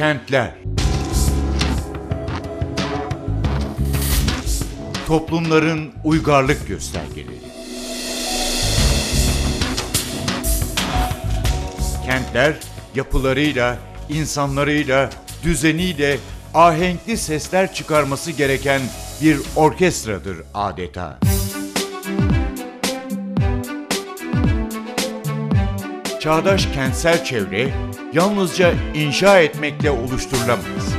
Kentler Toplumların uygarlık göstergeleri Kentler yapılarıyla, insanlarıyla, düzeniyle ahenkli sesler çıkarması gereken bir orkestradır adeta. Çağdaş kentsel çevre yalnızca inşa etmekle oluşturulamaz.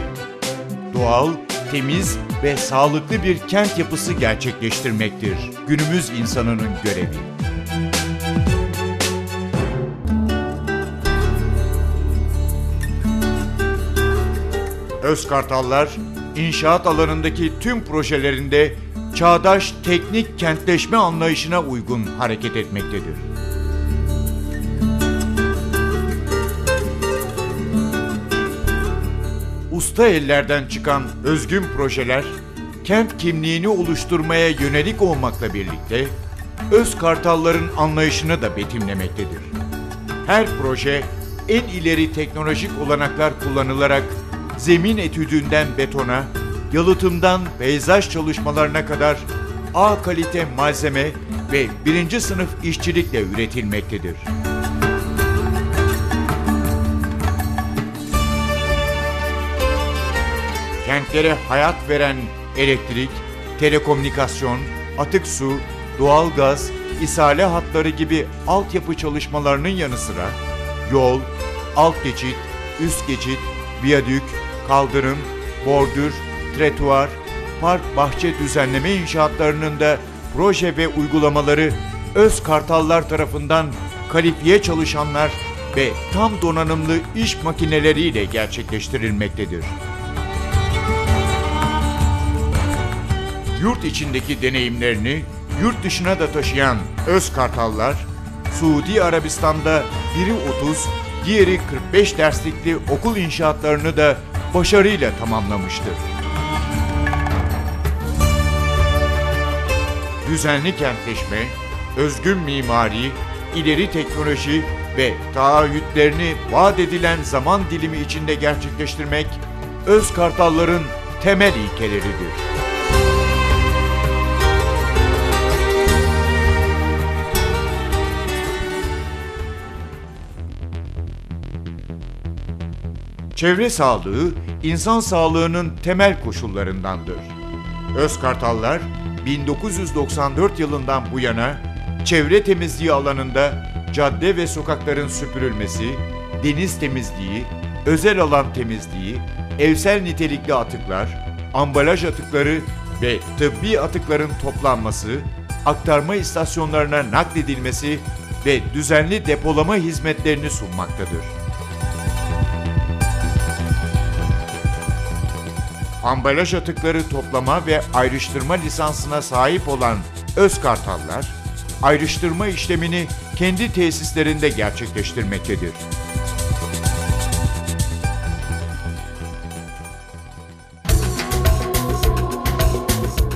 Doğal, temiz ve sağlıklı bir kent yapısı gerçekleştirmektir günümüz insanının görevi. Özkartallar, inşaat alanındaki tüm projelerinde çağdaş teknik kentleşme anlayışına uygun hareket etmektedir. Usta ellerden çıkan özgün projeler, kent kimliğini oluşturmaya yönelik olmakla birlikte, öz kartalların anlayışını da betimlemektedir. Her proje en ileri teknolojik olanaklar kullanılarak zemin etüdünden betona, yalıtımdan peyzaj çalışmalarına kadar A kalite malzeme ve birinci sınıf işçilikle üretilmektedir. Kentlere hayat veren elektrik, telekomünikasyon, atık su, doğalgaz, isale hatları gibi altyapı çalışmalarının yanı sıra yol, alt geçit, üst geçit, viyadük, kaldırım, bordür, tretuar, park bahçe düzenleme inşaatlarının da proje ve uygulamaları öz kartallar tarafından kalifiye çalışanlar ve tam donanımlı iş makineleriyle gerçekleştirilmektedir. Yurt içindeki deneyimlerini yurt dışına da taşıyan öz kartallar, Suudi Arabistan'da biri 30, diğeri 45 derslikli okul inşaatlarını da başarıyla tamamlamıştır. Düzenli kentleşme, özgün mimari, ileri teknoloji ve taahhütlerini vaat edilen zaman dilimi içinde gerçekleştirmek, öz kartalların temel ilkeleridir. Çevre sağlığı, insan sağlığının temel koşullarındandır. Özkartallar, 1994 yılından bu yana çevre temizliği alanında cadde ve sokakların süpürülmesi, deniz temizliği, özel alan temizliği, evsel nitelikli atıklar, ambalaj atıkları ve tıbbi atıkların toplanması, aktarma istasyonlarına nakledilmesi ve düzenli depolama hizmetlerini sunmaktadır. Ambalaj atıkları toplama ve ayrıştırma lisansına sahip olan Özkartallar, ayrıştırma işlemini kendi tesislerinde gerçekleştirmektedir.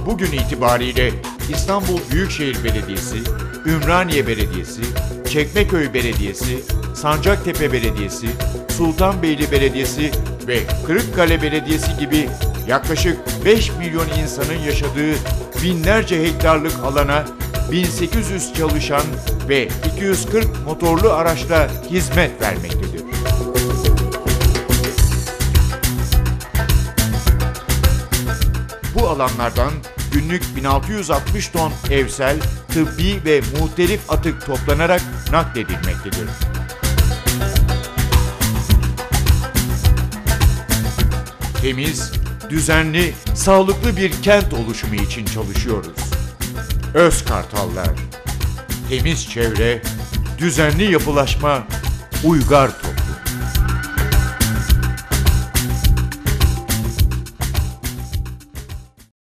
Bugün itibariyle İstanbul Büyükşehir Belediyesi, Ümraniye Belediyesi, Çekmeköy Belediyesi, Sancaktepe Belediyesi, Sultanbeyli Belediyesi ve Kırıkkale Belediyesi gibi yaklaşık 5 milyon insanın yaşadığı binlerce hektarlık alana 1800 çalışan ve 240 motorlu araçla hizmet vermektedir. Bu alanlardan günlük 1660 ton evsel, tıbbi ve muhtelif atık toplanarak nakledilmektedir. Temiz, düzenli, sağlıklı bir kent oluşumu için çalışıyoruz. Öz Kartallar, temiz çevre, düzenli yapılaşma, uygar